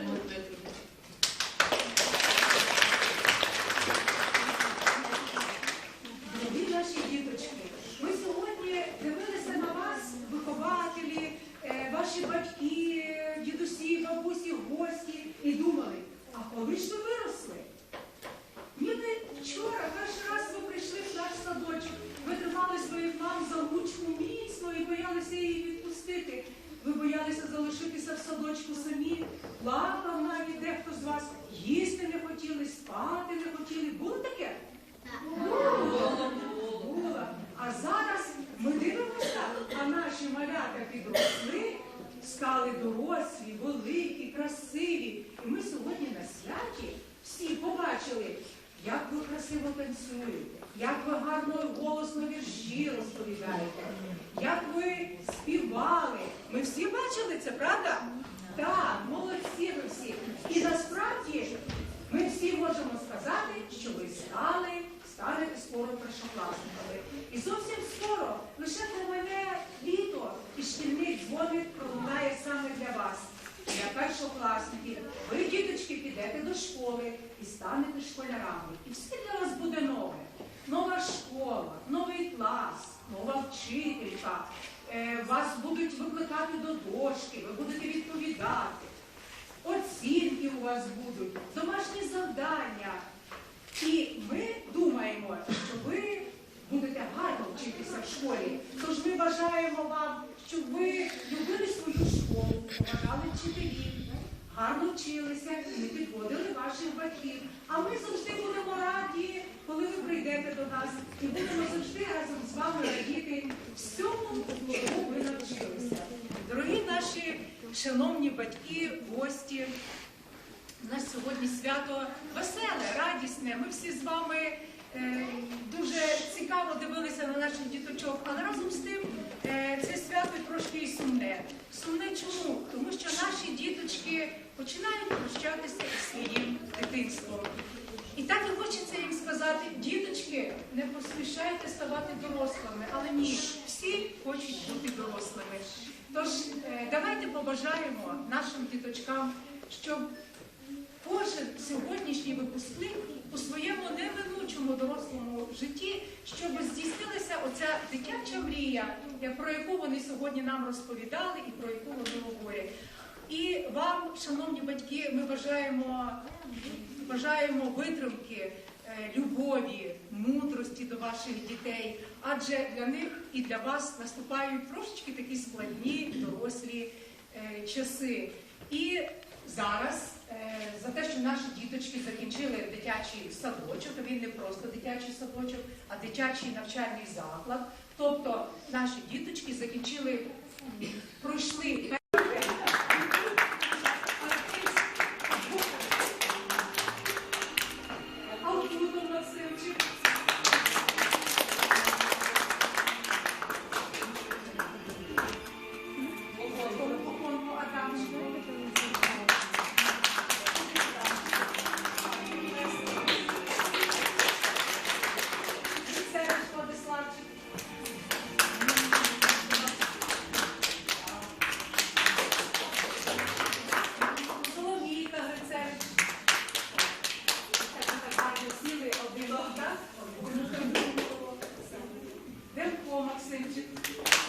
Дорогі наші діточки, ми сьогодні дивилися на вас, вихователі, е, ваші батьки, дідусі, бабусі, гості, і думали, а коли ж ви виросли? Ніби вчора перший раз ви прийшли в наш садочок, ви тримали своїх мам за ручку міцно і боялися її відпустити. Ви боялися залишитися в садочку самі плакав навіть дехто з вас, їсти не хотіли, спати не хотіли. Було таке? Було. Було. А зараз ми дивимося, а наші малята підросли, стали дорослі, великі, красиві. І ми сьогодні на святі всі побачили, як ви красиво танцюєте, як ви гарно голосно вірші розповідаєте, як ви співали. Ми всі бачили це, правда? Так, молодці ви всі. І насправді ми всі можемо сказати, що ви стали, скоро першокласниками. І зовсім скоро лише про мене літо і шкільний дзвоник пролунає саме для вас. Для першокласників. Ви, діточки, підете до школи і станете школярами. І все для вас буде нове. Нова школа, новий клас, нова вчителька. Е, Вас будуть викликати до дошки, ви будете відповідати. Оцінки у вас будуть, домашні завдання. І ми думаємо, що ви будете гарно вчитися в школі. Тож ми бажаємо вам, щоб ви любили свою школу, поважали вчителів, гарно вчилися і підводили ваших батьків. А ми завжди будемо раді, коли ви прийдете до нас, і будемо завжди разом з вами радіти всьому, чому ви навчилися. Дорогі наші шановні батьки, гості. У нас сьогодні свято веселе, радісне. Ми всі з вами дуже цікаво дивилися на наших діточок, але разом з тим е, це свято трошки і сумне. Сумне чому? Тому що наші діточки починають прощатися із своїм дитинством. І так і хочеться їм сказати, діточки, не поспішайте ставати дорослими, але ні, всі хочуть бути дорослими. Тож е, давайте побажаємо нашим діточкам, щоб кожен сьогоднішній випускник у своєму неминучому дорослому житті, щоб здійснилася оця дитяча мрія, про яку вони сьогодні нам розповідали і про яку вони говорять. І вам, шановні батьки, ми бажаємо, бажаємо витримки, е, любові, мудрості до ваших дітей, адже для них і для вас наступають трошечки такі складні дорослі е, часи. І зараз е, за те, що наші діточки закінчили дитячий садочок, то він не просто дитячий садочок, а дитячий навчальний заклад. Тобто наші діточки закінчили, sentido.